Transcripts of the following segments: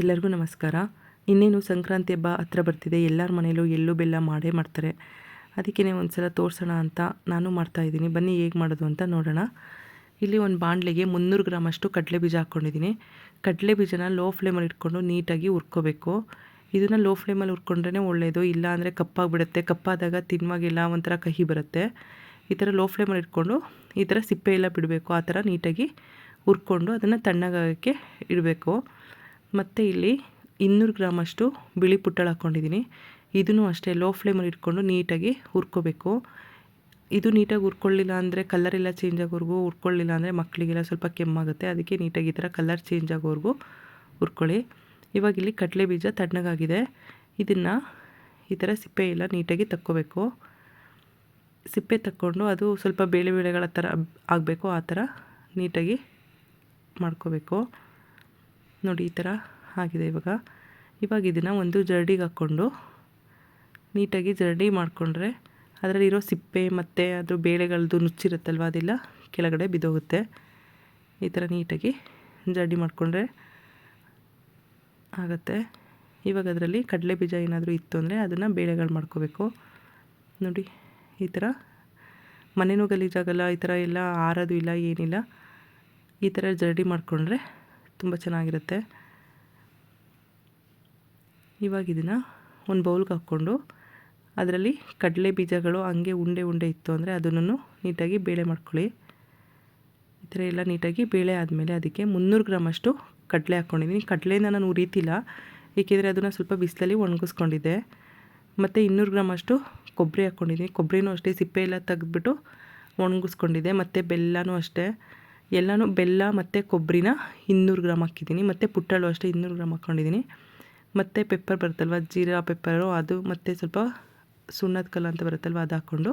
ಎಲ್ಲರಿಗೂ ನಮಸ್ಕಾರ. ಇನ್ನೇನು ಸಂಕ್ರಾಂತಿ ಹಬ್ಬ ಹತ್ರ ಬರ್ತಿದೆ. ಎಲ್ಲರ ಮನೇಲೂ ಎಳ್ಳು, ಬೆಲ್ಲ ಮಾಡೇ ಮಾಡ್ತಾರೆ. ಅದಕ್ಕೇ ಒಂದು ಸಲ ತೋರಿಸೋಣ ಅಂತ ನಾನು ಮಾಡ್ತಾಯಿದ್ದೀನಿ ಬನ್ನಿ ಹೇಗೆ ಮಾಡೋದು ಅಂತ ನೋಡೋಣ. ಇಲ್ಲಿ ಒಂದು ಬಾಣಲೆಗೆ ಮುನ್ನೂರು ಗ್ರಾಮ್ ಅಷ್ಟು ಕಡಲೆ ಬೀಜ ಹಾಕ್ಕೊಂಡಿದ್ದೀನಿ. ಕಡಲೆ ಬೀಜನ ಲೋ ಫ್ಲೇಮಲ್ಲಿ ಇಟ್ಕೊಂಡು ನೀಟಾಗಿ ಹುರ್ಕೋಬೇಕು. ಇದನ್ನು ಲೋ ಫ್ಲೇಮಲ್ಲಿ ಹುರ್ಕೊಂಡ್ರೆ ಒಳ್ಳೆಯದು ಇಲ್ಲ ಅಂದರೆ ಕಪ್ಪಾಗಿಬಿಡುತ್ತೆ. ಕಪ್ಪಾದಾಗ ತಿನ್ನುವಾಗೆಲ್ಲ ಒಂಥರ ಕಹಿ ಬರುತ್ತೆ. ಈ ಥರ ಲೋ ಫ್ಲೇಮಲ್ಲಿ ಇಟ್ಕೊಂಡು ಈ ಥರ ಸಿಪ್ಪೆ ಎಲ್ಲ ಬಿಡಬೇಕು. ಆ ಥರ ನೀಟಾಗಿ ಹುರ್ಕೊಂಡು ಅದನ್ನು ತಣ್ಣಗಾಗೋಕ್ಕೆ ಇಡಬೇಕು. ಮತ್ತು ಇಲ್ಲಿ ಇನ್ನೂರು ಗ್ರಾಮಷ್ಟು ಬಿಳಿ ಪುಟ್ಟಳ ಹಾಕ್ಕೊಂಡಿದ್ದೀನಿ. ಇದನ್ನು ಅಷ್ಟೇ ಲೋ ಫ್ಲೇಮಲ್ಲಿ ಇಟ್ಕೊಂಡು ನೀಟಾಗಿ ಹುರ್ಕೋಬೇಕು. ಇದು ನೀಟಾಗಿ ಹುರ್ಕೊಳ್ಳಿಲ್ಲ ಅಂದರೆ ಕಲರೆಲ್ಲ ಚೇಂಜ್ ಆಗೋವರೆಗೂ ಹುರ್ಕೊಳ್ಳಿಲ್ಲ ಅಂದರೆ ಮಕ್ಕಳಿಗೆಲ್ಲ ಸ್ವಲ್ಪ ಕೆಮ್ಮಾಗುತ್ತೆ. ಅದಕ್ಕೆ ನೀಟಾಗಿ ಈ ಥರ ಕಲರ್ ಚೇಂಜ್ ಆಗೋವರೆಗೂ ಹುರ್ಕೊಳ್ಳಿ. ಇವಾಗ ಇಲ್ಲಿ ಕಡಲೆ ಬೀಜ ತಣ್ಣಗಾಗಿದೆ. ಇದನ್ನು ಈ ಥರ ಸಿಪ್ಪೆ ಎಲ್ಲ ನೀಟಾಗಿ ತಕ್ಕೋಬೇಕು. ಸಿಪ್ಪೆ ತಕ್ಕೊಂಡು ಅದು ಸ್ವಲ್ಪ ಬೇಳೆ ಬೇಳೆಗಳ ಥರ ಆಗಬೇಕು. ಆ ಥರ ನೀಟಾಗಿ ಮಾಡ್ಕೋಬೇಕು. ನೋಡಿ ಈ ಥರ ಆಗಿದೆ ಇವಾಗ. ಇವಾಗ ಇದನ್ನು ಒಂದು ಜರಡಿಗೆ ಹಾಕ್ಕೊಂಡು ನೀಟಾಗಿ ಜರಡಿ ಮಾಡಿಕೊಂಡ್ರೆ ಅದರಲ್ಲಿರೋ ಸಿಪ್ಪೆ ಮತ್ತು ಅದು ಬೇಳೆಗಳದ್ದು ನುಚ್ಚಿರುತ್ತಲ್ವ ಅದೆಲ್ಲ ಕೆಳಗಡೆ ಬಿದ್ದೋಗುತ್ತೆ. ಈ ಥರ ನೀಟಾಗಿ ಜರಡಿ ಮಾಡಿಕೊಂಡ್ರೆ ಆಗುತ್ತೆ. ಇವಾಗ ಅದರಲ್ಲಿ ಕಡಲೆ ಬೀಜ ಏನಾದರೂ ಇತ್ತು ಅಂದರೆ ಅದನ್ನು ಬೇಳೆಗಳು ಮಾಡ್ಕೋಬೇಕು. ನೋಡಿ, ಈ ಥರ ಮನೆಯೂ ಗಲೀಜಾಗಲ್ಲ ಈ ಥರ ಎಲ್ಲ ಆರೋದು ಇಲ್ಲ, ಏನಿಲ್ಲ. ಈ ಥರ ಜರಡಿ ಮಾಡಿಕೊಂಡ್ರೆ ತುಂಬ ಚೆನ್ನಾಗಿರುತ್ತೆ. ಇವಾಗ ಇದನ್ನು ಒಂದು ಬೌಲ್ಗೆ ಹಾಕ್ಕೊಂಡು ಅದರಲ್ಲಿ ಕಡಲೆ ಬೀಜಗಳು ಹಂಗೆ ಉಂಡೆ ಉಂಡೆ ಇತ್ತು ಅಂದರೆ ಅದನ್ನು ನೀಟಾಗಿ ಬೇಳೆ ಮಾಡ್ಕೊಳ್ಳಿ. ಈ ಥರ ಎಲ್ಲ ನೀಟಾಗಿ ಬೇಳೆ ಆದಮೇಲೆ ಅದಕ್ಕೆ ಮುನ್ನೂರು ಗ್ರಾಮಷ್ಟು ಕಡಲೆ ಹಾಕ್ಕೊಂಡಿದ್ದೀನಿ. ಕಡಲೆನ ನಾನು ಉರಿತಿಲ್ಲ ಏಕೆಂದರೆ ಅದನ್ನು ಸ್ವಲ್ಪ ಬಿಸಿಲಲ್ಲಿ ಒಣಗಿಸ್ಕೊಂಡಿದ್ದೆ. ಮತ್ತು ಇನ್ನೂರು ಗ್ರಾಮಷ್ಟು ಕೊಬ್ಬರಿ ಹಾಕ್ಕೊಂಡಿದ್ದೀನಿ. ಕೊಬ್ಬರಿನೂ ಅಷ್ಟೇ ಸಿಪ್ಪೆ ಎಲ್ಲ ತೆಗೆದ್ಬಿಟ್ಟು ಒಣಗಿಸ್ಕೊಂಡಿದ್ದೆ. ಮತ್ತು ಬೆಲ್ಲನೂ ಅಷ್ಟೇ. ಎಲ್ಲನೂ ಬೆಲ್ಲ ಮತ್ತು ಕೊಬ್ಬರಿನ ಇನ್ನೂರು ಗ್ರಾಮ್ ಹಾಕಿದ್ದೀನಿ. ಮತ್ತು ಪುಟ್ಟಳು ಅಷ್ಟೇ ಇನ್ನೂರು ಗ್ರಾಮ್ ಹಾಕ್ಕೊಂಡಿದ್ದೀನಿ. ಮತ್ತು ಪೆಪ್ಪರ್ ಬರುತ್ತಲ್ವ? ಜೀರಾ ಪೆಪ್ಪರು ಅದು ಮತ್ತು ಸ್ವಲ್ಪ ಸುಣ್ಣದ ಕಲ್ಲು ಅಂತ ಬರುತ್ತಲ್ವ? ಅದು ಹಾಕ್ಕೊಂಡು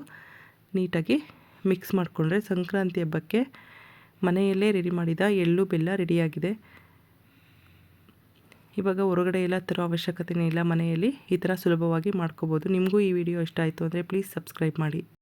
ನೀಟಾಗಿ ಮಿಕ್ಸ್ ಮಾಡಿಕೊಂಡ್ರೆ ಸಂಕ್ರಾಂತಿ ಹಬ್ಬಕ್ಕೆ ಮನೆಯಲ್ಲೇ ರೆಡಿ ಮಾಡಿದ ಎಳ್ಳು, ಬೆಲ್ಲ ರೆಡಿಯಾಗಿದೆ ಇವಾಗ ಹೊರಗಡೆ ಎಲ್ಲ ತರೋ ಅವಶ್ಯಕತೆಯೇ ಇಲ್ಲ ಮನೆಯಲ್ಲಿ. ಈ ಥರ ಸುಲಭವಾಗಿ ಮಾಡ್ಕೋಬೋದು. ನಿಮಗೂ ಈ ವಿಡಿಯೋ ಇಷ್ಟ ಆಯಿತು ಅಂದರೆ ಪ್ಲೀಸ್ ಸಬ್ಸ್ಕ್ರೈಬ್ ಮಾಡಿ.